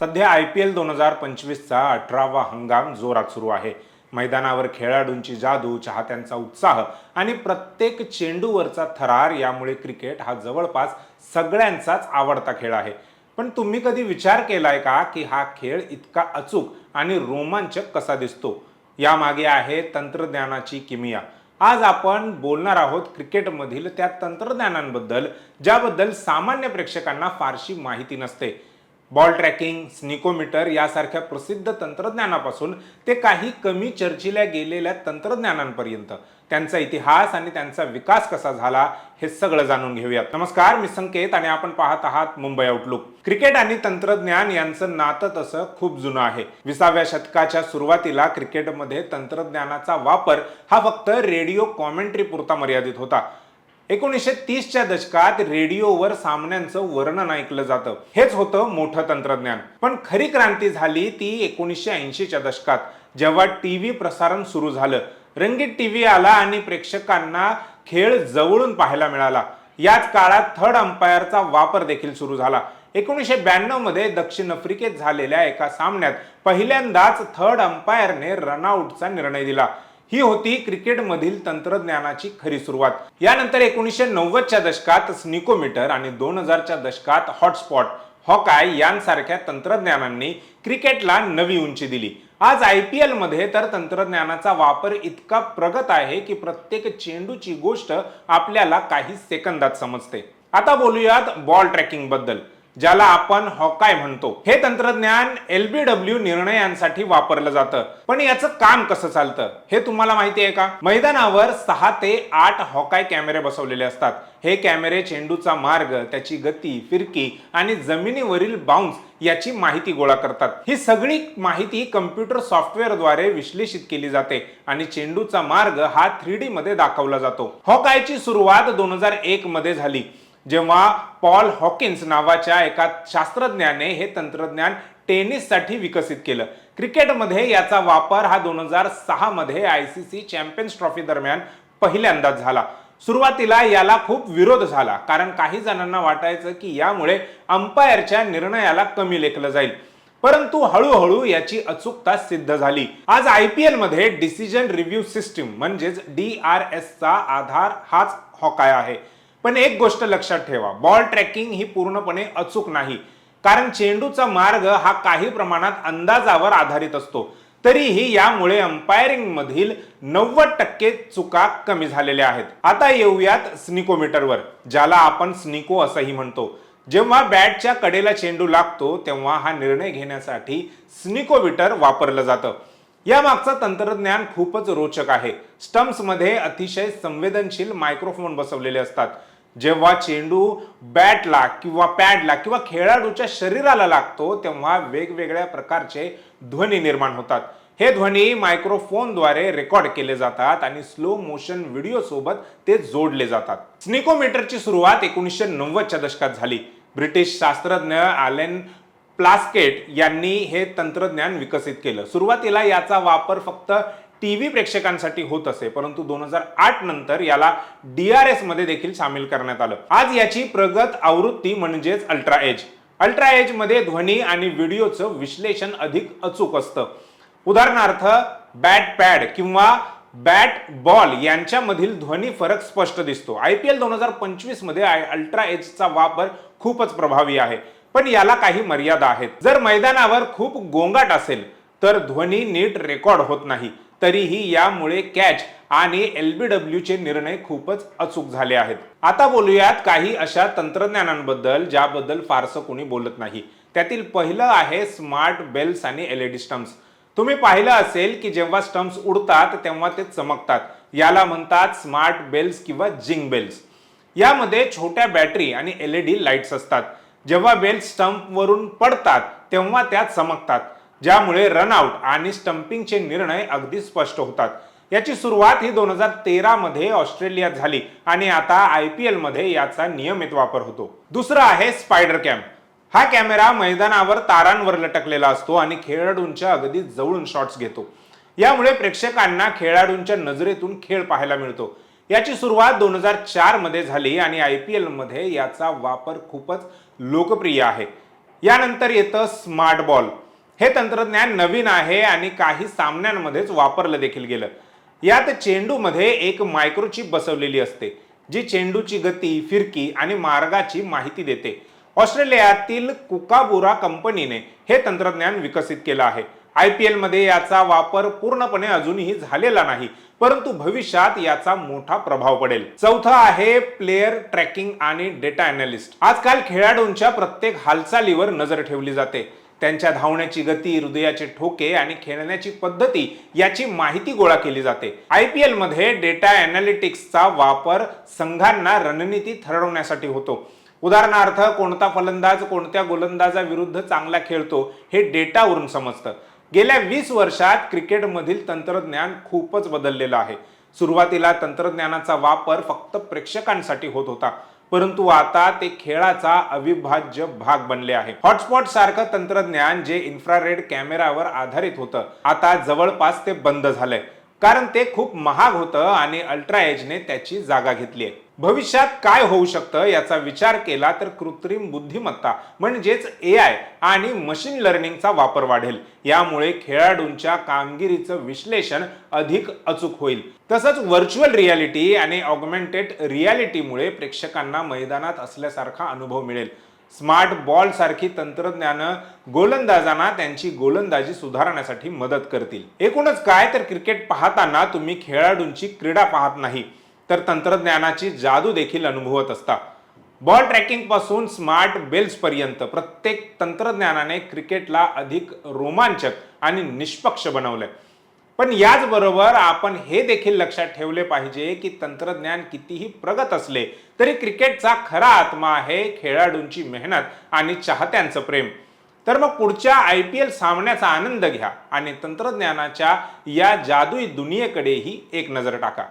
सध्या I P L दोन हजार पंचवीसचा अठरावा हंगाम जोरात सुरू आहे. मैदानावर खेळाडूंची जादू चाहत्यांचा उत्साह आणि प्रत्येक चेंडूवरचा थरार यामुळे क्रिकेट हा जवळपास सगळ्यांचाच आवडता खेळ आहे. पण तुम्ही कधी विचार केलाय का की हा खेळ इतका अचूक आणि रोमांचक कसा दिसतो? यामागे आहे तंत्रज्ञानाची किमिया. आज आपण बोलणार आहोत क्रिकेटमधील त्या तंत्रज्ञानांबद्दल ज्याबद्दल सामान्य प्रेक्षकांना फारशी माहिती नसते. बॉल ट्रॅकिंग स्निकोमीटर यासारख्या प्रसिद्ध तंत्रज्ञानापासून ते काही कमी चर्चिल्या गेलेल्या तंत्रज्ञानांपर्यंत. त्यांचा इतिहास आणि त्यांचा विकास कसा झाला हे सगळं जाणून घेऊयात. नमस्कार मी संकेत आणि आपण पाहत आहात मुंबई आउटलुक क्रिकेट आणि तंत्रज्ञान यांचं नातं तसं खूप जुनं आहे. विसाव्या शतकाच्या सुरुवातीला क्रिकेटमध्ये तंत्रज्ञानाचा वापर हा फक्त रेडिओ कॉमेंट्री पुरता मर्यादित होता. एकोणीसशे तीसच्या दशकात रेडिओवर सामन्यांचं वर्णन ऐकलं जातं. हेच होतं मोठं तंत्रज्ञान. पण खरी क्रांती झाली ती एकोणीसशे ऐंशीच्या दशकात जेव्हा टीव्ही प्रसारण सुरू झालं. रंगीत टीव्ही आला आणि प्रेक्षकांना खेळ जवळून पाहायला मिळाला. याच काळात थर्ड अंपायरचा वापर देखील सुरू झाला. एकोणीसशे ब्याण्णवमध्ये दक्षिण आफ्रिकेत झालेल्या एका सामन्यात पहिल्यांदाच थर्ड अंपायरने रनआउटचा निर्णय दिला. ही होती क्रिकेटमधील तंत्रज्ञानाची खरी सुरुवात. यानंतर एकोणीसशे नव्वदच्या दशकात स्निकोमीटर आणि दोन हजारच्या दशकात हॉटस्पॉट हॉकाय यांसारख्या तंत्रज्ञानांनी क्रिकेटला नवी उंची दिली. आज आय पी एलमध्ये तर तंत्रज्ञानाचा वापर इतका प्रगत आहे की प्रत्येक चेंडूची गोष्ट आपल्याला काही सेकंदात समजते. आता बोलूयात बॉल ट्रॅकिंगबद्दल ज्याला आपण हॉकाय म्हणतो. हे तंत्रज्ञान एलबीडब्ल्यू निर्णयांसाठी वापरलं जातं. पण याचं काम कसं चालतं? हे तुम्हाला माहिती आहे का? मैदानावर सहा ते आठ हॉकाय कॅमेरे बसवलेले असतात. हे कॅमेरे चेंडूचा मार्ग त्याची गती फिरकी आणि जमिनीवरील बाउन्स याची माहिती गोळा करतात. ही सगळी माहिती कम्प्युटर सॉफ्टवेअरद्वारे विश्लेषित केली जाते आणि चेंडूचा मार्ग हा थ्री डी मध्ये दाखवला जातो. हॉकायची सुरुवात दोन हजार एक मध्ये झाली. जेव्हा पॉल हॉकिन्स नावाच्या एका शास्त्रज्ञाने हे तंत्रज्ञान टेनिससाठी विकसित केलं. क्रिकेटमध्ये याचा वापर हा दोन हजार सहा मध्ये I C C champions trophy दरम्यान पहिल्यांदाच झाला. सुरुवातीला याला खूप विरोध झाला कारण काही जणांना वाटायचं की यामुळे अंपायरच्या निर्णयाला कमी लेखलं जाईल. परंतु हळूहळू याची अचूकता सिद्ध झाली. आज आय पी एलमध्ये डिसिजन रिव्ह्यू सिस्टीम म्हणजेच डी आर एस चा आधार हाच हॉकाय आहे. पण एक गोष्ट लक्षात ठेवा बॉल ट्रॅकिंग ही पूर्णपणे अचूक नाही. कारण चेंडूचा मार्ग हा काही प्रमाणात अंदाजावर आधारित असतो. तरीही यामुळे अंपायरिंग मधील नव्वद टक्के चुका कमी झालेल्या आहेत. आता येऊयात स्निकोमीटरवर ज्याला आपण स्निको असंही म्हणतो. जेव्हा बॅटच्या कडेला चेंडू लागतो तेव्हा हा निर्णय घेण्यासाठी स्निकोमीटर वापरलं जातं. या मागचं तंत्रज्ञान खूपच रोचक आहे. स्टम्प्समध्ये अतिशय संवेदनशील मायक्रोफोन बसवलेले असतात. जेव्हा चेंडू बॅटला किंवा पॅडला किंवा खेळाडूच्या शरीराला लागतो तेव्हा वेगवेगळ्या प्रकारचे ध्वनी निर्माण होतात. हे ध्वनी मायक्रोफोनद्वारे रेकॉर्ड केले जातात आणि स्लो मोशन व्हिडिओ सोबत ते जोडले जातात. स्निकोमीटरची सुरुवात एकोणीसशे नव्वदच्या दशकात झाली. ब्रिटिश शास्त्रज्ञ आलेन प्लास्केट यांनी हे तंत्रज्ञान विकसित केलं. सुरुवातीला याचा वापर फक्त टी व्ही प्रेक्षकांसाठी होत असे परंतु दोन हजार आठ नंतर याला डी आरमध्ये देखील सामील करण्यात आलं. आज याची प्रगत आवृत्ती म्हणजेच अल्ट्रा एज. अल्ट्रा एजमध्ये ध्वनी आणि व्हिडिओचं विश्लेषण अधिक अचूक असतं. उदाहरणार्थ बॅट पॅड किंवा बॅट बॉल यांच्यामधील ध्वनी फरक स्पष्ट दिसतो. आय पी एल दोन हजार पंचवीसमध्ये अल्ट्रा एजचा वापर खूपच प्रभावी आहे. पण याला काही मर्यादा आहेत. जर मैदानावर खूप गोंगाट असेल तर ध्वनी नीट रेकॉर्ड होत नाही. तरीही यामुळे कॅच आणि एलबीडब्ल्यू चे निर्णय खूपच अचूक झाले आहेत. आता बोलूयात काही अशा तंत्रज्ञानांबद्दल ज्याबद्दल फारसं कोणी बोलत नाही. त्यातील पहिलं आहे स्मार्ट बेल्स आणि एलईडी स्टम्प्स तुम्ही पाहिलं असेल की जेव्हा स्टम्प्स उडतात तेव्हा ते चमकतात. याला म्हणतात स्मार्ट बेल्स किंवा जिंग बेल्स. यामध्ये छोट्या बॅटरी आणि एलईडी लाईट्स असतात. जेव्हा बेल स्टंपवरून पडतात तेव्हा त्यात चमकतात ज्यामुळे रनआउट आणि स्टंपिंगचे निर्णय अगदी स्पष्ट होतात. याची सुरुवात ही दोन हजार तेरा मध्ये ऑस्ट्रेलियात झाली आणि आता आय पी एलमध्ये याचा नियमित वापर होतो. दुसरं आहे स्पायडर कॅम हा कॅमेरा मैदानावर तारांवर लटकलेला असतो आणि खेळाडूंच्या अगदी जवळून शॉट्स घेतो. यामुळे प्रेक्षकांना खेळाडूंच्या नजरेतून खेळ पाहायला मिळतो. याची सुरुवात दोन हजार चारमध्ये झाली आणि आय पी एलमध्ये याचा वापर खूपच लोकप्रिय आहे. यानंतर येतं स्मार्ट बॉल. हे तंत्रज्ञान नवीन आहे आणि काही सामन्यांमध्येच वापरलं देखील गेलं. यात चेंडूमध्ये एक मायक्रोचिप बसवलेली असते जी चेंडूची गती फिरकी आणि मार्गाची माहिती देते. ऑस्ट्रेलियातील कुकाबुरा कंपनीने हे तंत्रज्ञान विकसित केलं आहे. आय पी एलमध्ये याचा वापर पूर्णपणे अजूनही झालेला नाही परंतु भविष्यात याचा मोठा प्रभाव पडेल. चौथं आहे प्लेयर ट्रॅकिंग आणि डेटा अनालिस्ट आजकाल खेळाडूंच्या प्रत्येक हालचालीवर नजर ठेवली जाते. त्यांच्या धावण्याची गती हृदयाचे ठोके आणि खेळण्याची पद्धती याची माहिती गोळा केली जाते. आय पी एलमध्ये डेटा अनालिटिक्सचा वापर संघांना रणनीती ठरवण्यासाठी होतो. उदाहरणार्थ कोणता फलंदाज कोणत्या गोलंदाजाविरुद्ध चांगला खेळतो हे डेटावरून समजतं. गेल्या वीस वर्षात क्रिकेटमधील तंत्रज्ञान खूपच बदललेलं आहे. सुरुवातीला तंत्रज्ञानाचा वापर फक्त प्रेक्षकांसाठी होत होता परंतु आता ते खेळाचा अविभाज्य भाग बनले आहे. हॉटस्पॉट सारखं तंत्रज्ञान जे इन्फ्रारेड कॅमेरावर आधारित होतं आता जवळपास ते बंद झालंय. कारण ते खूप महाग होतं आणि अल्ट्रा एजने त्याची जागा घेतली आहे. भविष्यात काय होऊ शकतं याचा विचार केला तर कृत्रिम बुद्धिमत्ता म्हणजेच ए आय आणि मशीन लर्निंगचा वापर वाढेल. यामुळे खेळाडूंच्या कामगिरीचं विश्लेषण अधिक अचूक होईल. तसंच व्हर्च्युअल रियालिटी आणि ऑगमेंटेड रियालिटीमुळे प्रेक्षकांना मैदानात असल्यासारखा अनुभव मिळेल. स्मार्ट बॉल सारखी तंत्रज्ञानं गोलंदाजांना त्यांची गोलंदाजी सुधारण्यासाठी मदत करतील. एकूणच काय तर क्रिकेट पाहताना तुम्ही खेळाडूंची क्रीडा पाहत नाही. तर तंत्रज्ञानाची जादू देखील अनुभवत असता बॉल ट्रॅकिंगपासून स्मार्ट बेल्स पर्यंत प्रत्येक तंत्रज्ञानाने क्रिकेटला अधिक रोमांचक आणि निष्पक्ष बनवलंय. पण याचबरोबर आपण हे देखील लक्षात ठेवले पाहिजे की तंत्रज्ञान कितीही प्रगत असले तरी क्रिकेटचा खरा आत्मा आहे खेळाडूंची मेहनत आणि चाहत्यांचं प्रेम. तर मग पुढच्या आय पी एल सामन्याचा आनंद घ्या आणि तंत्रज्ञानाच्या या जादुई दुनियेकडेही एक नजर टाका.